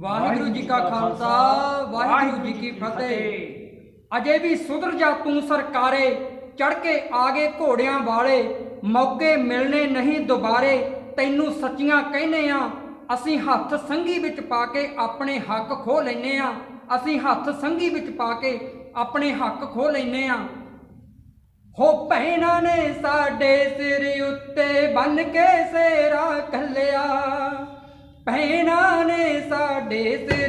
ਵਾਹਿਗੁਰੂ ਜੀ ਕਾ ਖਾਲਸਾ, ਵਾਹਿਗੁਰੂ ਜੀ ਕੀ ਫਤਿਹ। ਅਜੇ ਵੀ ਸੁਧਰ ਜਾ ਤੂੰ ਸਰਕਾਰੇ ਚੜ ਕੇ ਆਗੇ ਘੋੜਿਆਂ ਵਾਲੇ। ਮੌਕੇ ਮਿਲਣੇ ਨਹੀਂ ਦੁਬਾਰੇ, ਤੈਨੂੰ ਸੱਚੀਆਂ ਕਹਿੰਦੇ ਆ। ਅਸੀਂ ਹੱਥ ਸੰਗੀ ਵਿੱਚ ਪਾ ਕੇ ਆਪਣੇ ਹੱਕ ਖੋ ਲੈਨੇ ਆ। ਅਸੀਂ ਹੱਥ ਸੰਗੀ ਵਿੱਚ ਪਾ ਕੇ ਆਪਣੇ ਹੱਕ ਖੋ ਲੈਨੇ ਆ। ਹੋ ਭੈਣਾ ਨੇ ਸਾਡੇ ਸਿਰ ਉੱਤੇ ਬੰਨ ਕੇ ਸੇਰਾ ਕੱਲਿਆ ਭੈਣਾਂ ਨੇ ਸਾਡੇ ਤੇ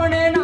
अपने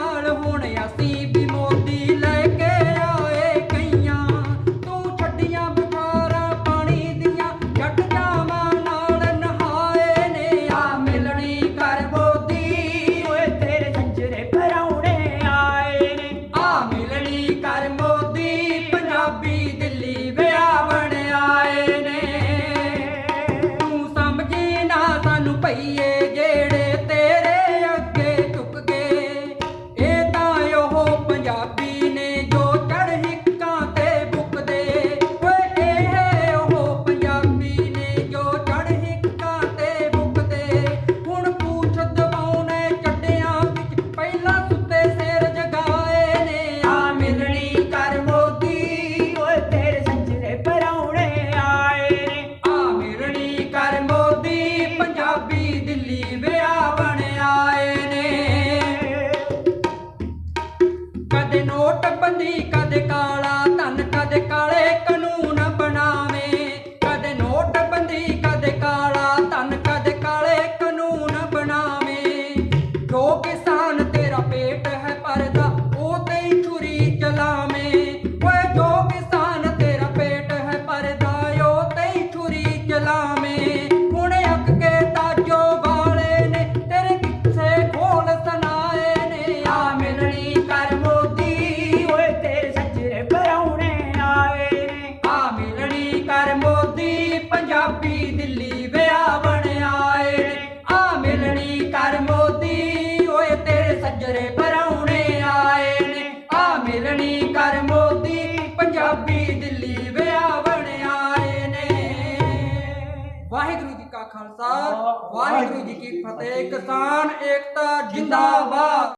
Mónica. ਪੰਜਾਬੀ ਦਿੱਲੀ ਵਿਆਹ ਬਣਿਆ ਏ ਆ ਮਿਲਣੀ ਕਰ ਮੋਦੀ ਓਏ ਤੇਰੇ ਸੱਜਰੇ ਪਰਾਉਣੇ ਆਏ ਨੇ। ਆ ਮਿਲਣੀ ਕਰ ਮੋਦੀ ਪੰਜਾਬੀ ਦਿੱਲੀ ਵਿਆਹ ਬਣਿਆ ਏ ਨੇ। ਵਾਹਿਗੁਰੂ ਜੀ ਕਾ ਖਾਲਸਾ ਵਾਹਿਗੁਰੂ ਜੀ ਕੀ ਫਤਿਹ। ਕਿਸਾਨ ਏਕਤਾ ਜਿੰਦਾਬਾਦ।